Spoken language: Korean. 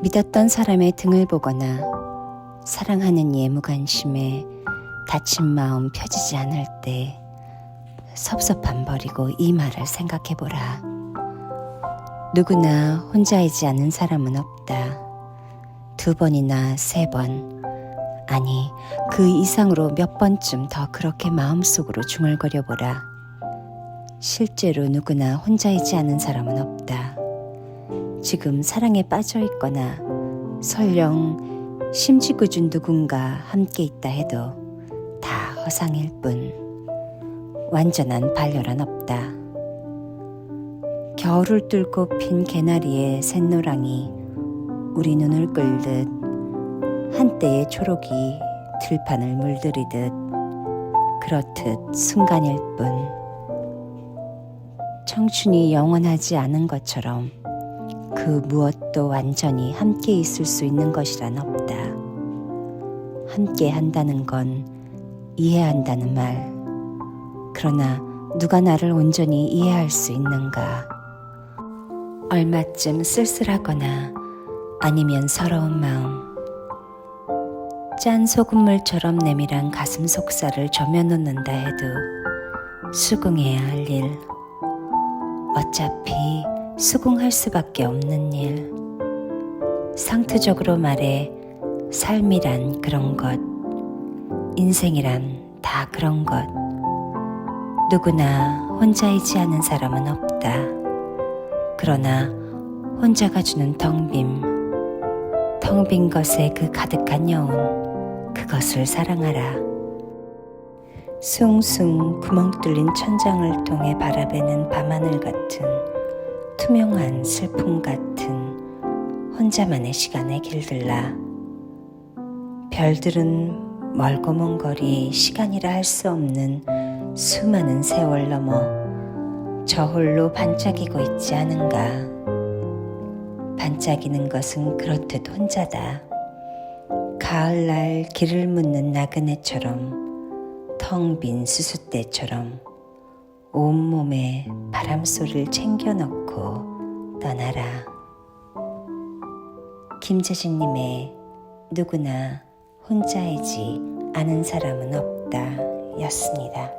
믿었던 사람의 등을 보거나 사랑하는 이의 무관심에 다친 마음 펴지지 않을 때 섭섭함 버리고 이 말을 생각해 보라. 누구나 혼자이지 않은 사람은 없다. 두 번이나 세 번, 아니 그 이상으로 몇 번쯤 더 그렇게 마음속으로 중얼거려 보라. 실제로 누구나 혼자이지 않은 사람은 없다. 지금 사랑에 빠져 있거나 설령 심지구준 누군가 함께 있다 해도 다 허상일 뿐 완전한 발열은 없다. 겨울을 뚫고 핀 개나리의 샛노랑이 우리 눈을 끌듯 한때의 초록이 들판을 물들이듯 그렇듯 순간일 뿐 청춘이 영원하지 않은 것처럼 그 무엇도 완전히 함께 있을 수 있는 것이란 없다. 함께 한다는 건 이해한다는 말. 그러나 누가 나를 온전히 이해할 수 있는가? 얼마쯤 쓸쓸하거나 아니면 서러운 마음. 짠 소금물처럼 내밀한 가슴 속살을 저며놓는다 해도 수긍해야 할 일. 어차피 수긍할 수밖에 없는 일. 상투적으로 말해 삶이란 그런 것, 인생이란 다 그런 것. 누구나 혼자이지 않은 사람은 없다. 그러나 혼자가 주는 텅 빔, 텅 빈 것에 그 가득한 여운, 그것을 사랑하라. 숭숭 구멍 뚫린 천장을 통해 바라보는 밤하늘 같은 투명한 슬픔 같은 혼자만의 시간에 길들라. 별들은 멀고 먼 거리 시간이라 할 수 없는 수많은 세월 넘어 저 홀로 반짝이고 있지 않은가. 반짝이는 것은 그렇듯 혼자다. 가을날 길을 묻는 나그네처럼 텅 빈 수수대처럼 온몸에 바람소리를 챙겨 넣고 떠나라. 김재진님의 누구나 혼자이지 않은 사람은 없다 였습니다.